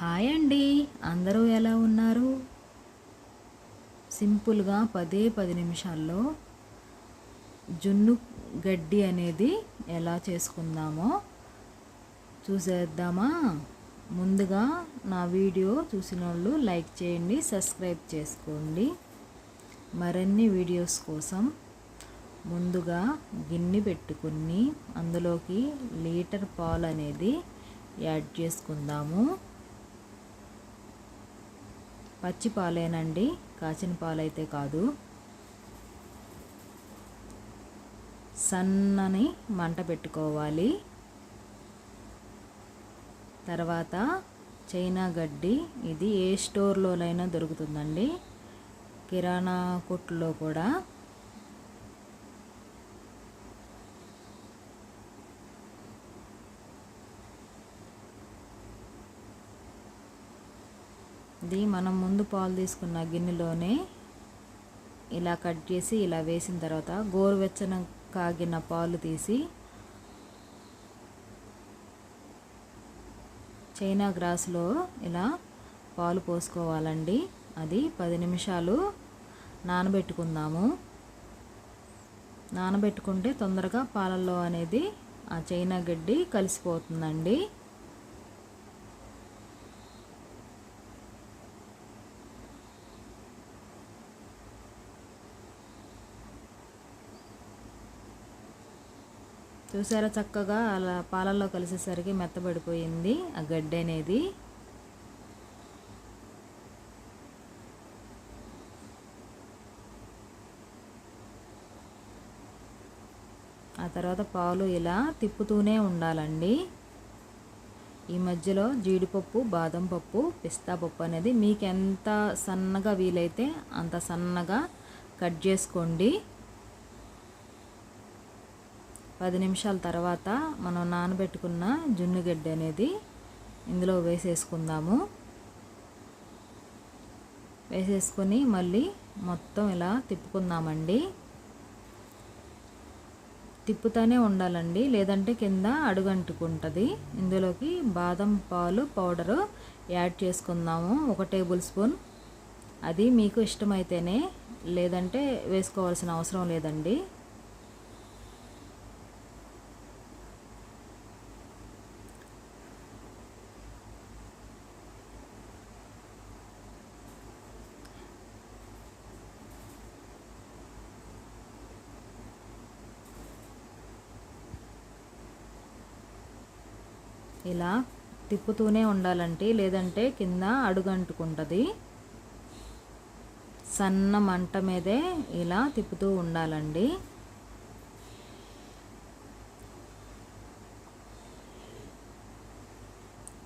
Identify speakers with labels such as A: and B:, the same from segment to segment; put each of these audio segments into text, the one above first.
A: Hi అండి. అందరూ ఎలా ఉన్నారు? సింపుల్గా పదే పది నిమిషాల్లో జున్ను గడ్డి అనేది ఎలా చేసుకుందామో చూసేద్దామా? ముందుగా నా వీడియో చూసిన వాళ్ళు లైక్ చేయండి సబ్స్క్రైబ్ చేసుకోండి. మరిన్ని వీడియోస్ కోసం ముందుగా గిన్నె పెట్టుకుని అందులోకి లీటర్ పాలు అనేది యాడ్ చేసుకుందాము. పచ్చి పాలేనండి కాచిన పాలైతే కాదు. సన్నని మంట పెట్టుకోవాలి. తర్వాత చైనా గడ్డి ఇది ఏ స్టోర్లోనైనా దొరుకుతుందండి. కిరాణా కొట్టులో కూడా ఇది మనం ముందు పాలు తీసుకున్న గిన్నెలోనే ఇలా కట్ చేసి ఇలా వేసిన తర్వాత గోరువెచ్చన కాగిన పాలు తీసి చైనా గ్రాస్లో ఇలా పాలు పోసుకోవాలండి. అది పది నిమిషాలు నానబెట్టుకుందాము. నానబెట్టుకుంటే తొందరగా పాలల్లో అనేది ఆ చైనా గడ్డి కలిసిపోతుందండి. చూసారా చక్కగా అలా పాలల్లో కలిసేసరికి మెత్తబడిపోయింది ఆ గడ్డి అనేది. ఆ తర్వాత పాలు ఇలా తిప్పుతూనే ఉండాలండి. ఈ మధ్యలో జీడిపప్పు బాదం పప్పు పిస్తా పప్పు అనేది మీకు ఎంత సన్నగా వీలైతే అంత సన్నగా కట్ చేసుకోండి. పది నిమిషాల తర్వాత మనం నానబెట్టుకున్న జున్నుగడ్డి అనేది ఇందులో వేసేసుకుందాము. వేసేసుకొని మళ్ళీ మొత్తం ఇలా తిప్పుకుందామండి. తిప్పుతూనే ఉండాలండి లేదంటే కింద అడుగంటుకుంటుంది. ఇందులోకి బాదం పాలు పౌడరు యాడ్ చేసుకుందాము. ఒక టేబుల్ స్పూన్. అది మీకు ఇష్టమైతేనే లేదంటే వేసుకోవాల్సిన అవసరం లేదండి. ఇలా తిప్పుతూనే ఉండాలంటే లేదంటే కింద అడుగంటుకుంటుంది. సన్న మంట మీదే ఇలా తిప్పుతూ ఉండాలండి.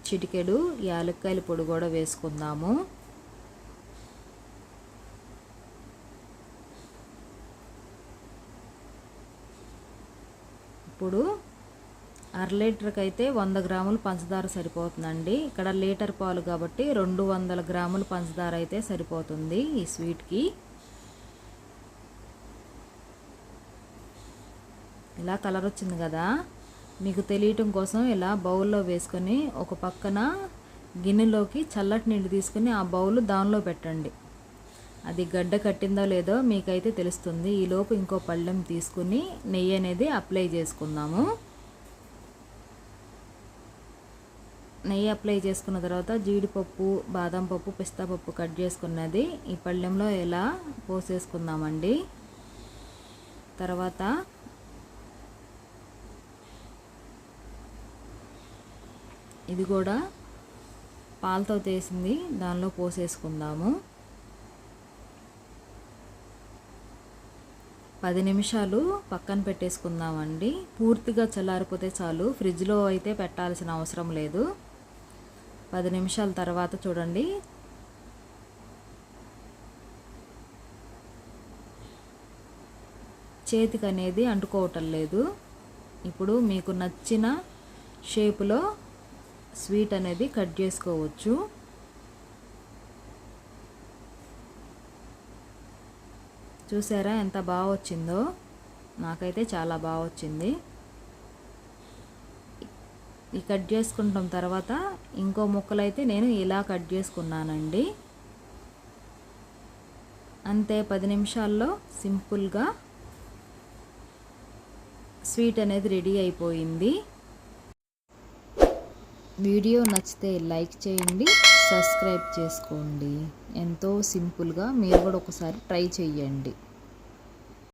A: చిటికెడు యాలక్కాయల పొడి కూడా వేసుకుందాము. ఇప్పుడు అర లీటర్కి అయితే వంద గ్రాములు పంచదార సరిపోతుందండి. ఇక్కడ లీటర్ పాలు కాబట్టి రెండు వందల గ్రాములు పంచదార అయితే సరిపోతుంది ఈ స్వీట్కి. ఇలా కలర్ వచ్చింది కదా. మీకు తెలియటం కోసం ఇలా బౌల్లో వేసుకొని ఒక పక్కన గిన్నెలోకి చల్లటి నీళ్ళు తీసుకొని ఆ బౌల్ దానిలో పెట్టండి. అది గడ్డ కట్టిందో లేదో మీకైతే తెలుస్తుంది. ఈలోపు ఇంకో పళ్ళెం తీసుకుని నెయ్యి అనేది అప్లై చేసుకుందాము. నెయ్యి అప్లై చేసుకున్న తర్వాత జీడిపప్పు బాదం పప్పు పిస్తా పప్పు కట్ చేసుకున్నది. ఈ పళ్ళెంలో ఇలా పోసేసుకుందామండి? తర్వాత ఇది కూడా పాలతో తీసింది. దానిలో పోసేసుకుందాము. పది నిమిషాలు పక్కన పెట్టేసుకుందామండి. పూర్తిగా చల్లారిపోతే చాలు. ఫ్రిడ్జ్లో అయితే పెట్టాల్సిన అవసరం లేదు. పది నిమిషాల తర్వాత చూడండి. చేతికి అనేది అంటుకోవటం లేదు. ఇప్పుడు మీకు నచ్చిన షేపులో స్వీట్ అనేది కట్ చేసుకోవచ్చు. చూసారా ఎంత బాగా వచ్చిందో? నాకైతే చాలా బాగా వచ్చింది. ఈ కట్ చేసుకుంటాం తర్వాత ఇంకో ముక్కలైతే నేను ఇలా కట్ చేసుకున్నానండి. అంతే పది నిమిషాల్లో సింపుల్గా స్వీట్ అనేది రెడీ అయిపోయింది. వీడియో నచ్చితే లైక్ చేయండి సబ్స్క్రైబ్ చేసుకోండి. ఎంతో సింపుల్గా మీరు కూడా ఒకసారి ట్రై చేయండి.